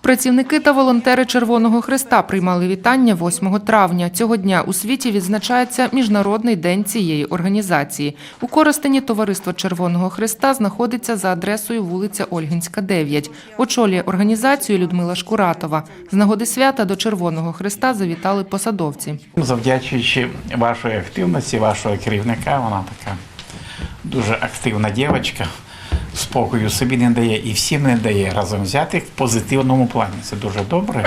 Працівники та волонтери Червоного Христа приймали вітання 8 травня. Цього дня у світі відзначається Міжнародний день цієї організації. У Коростені товариство Червоного Христа знаходиться за адресою вулиця Ольгінська, 9. Очолює організацію Людмила Шкуратова. З нагоди свята до Червоного Христа завітали посадовці. Завдячуючи вашої активності, вашого керівника, вона така дуже активна дівчинка, спокою собі не дає і всім не дає разом взятих в позитивному плані. Це дуже добре.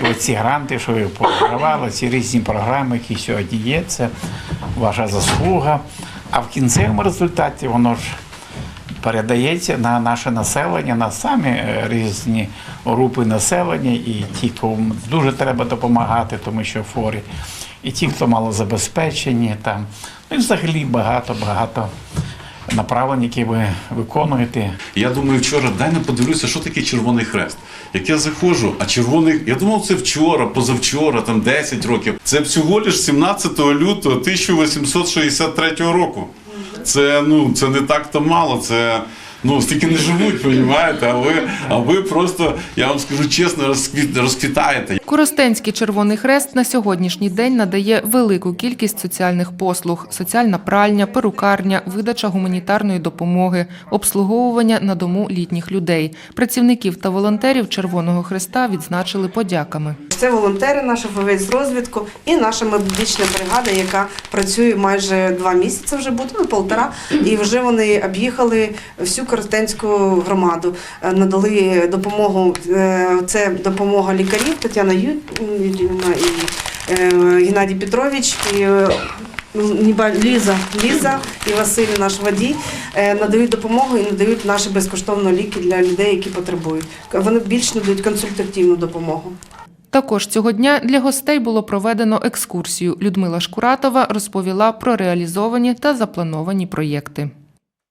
І оці гранти, що ви програвали, ці різні програми, які сьогодні є, це ваша заслуга. А в кінцевому результаті воно ж передається на наше населення, на самі е, різні групи населення, і ті, кому дуже треба допомагати, тому що хворі, і ті, хто малозабезпечені, там, ну і взагалі багато, багато направлень, які ви виконуєте. Я думаю, вчора дай не подивлюся, що таке Червоний Хрест. Як я заходжу, а червоний, я думав, це вчора, позавчора, там 10 років. Це всього лиш 17 лютого 1863 року. Це ну це не так то мало. Це ну стільки не живуть, розумієте? А ви, а ви просто, я вам скажу чесно, розквіт, розквітаєте. Коростенський Червоний Хрест на сьогоднішній день надає велику кількість соціальних послуг: соціальна пральня, перукарня, видача гуманітарної допомоги, обслуговування на дому літніх людей. Працівників та волонтерів Червоного Хреста відзначили подяками. Це волонтери, наша фахівець з розвідку і наша медична бригада, яка працює майже два місяці вже буде, ну полтора. І вже вони об'їхали всю Коростенську громаду, Е, надали допомогу. е, Це допомога лікарів Тетяна Юрівна і е, Геннадій Петрович. І, Ліза, Ліза і Василь, наш водій, надають допомогу і надають наші безкоштовно ліки для людей, які потребують. Вони більш надають консультативну допомогу. Також цього дня для гостей було проведено екскурсію. Людмила Шкуратова розповіла про реалізовані та заплановані проєкти.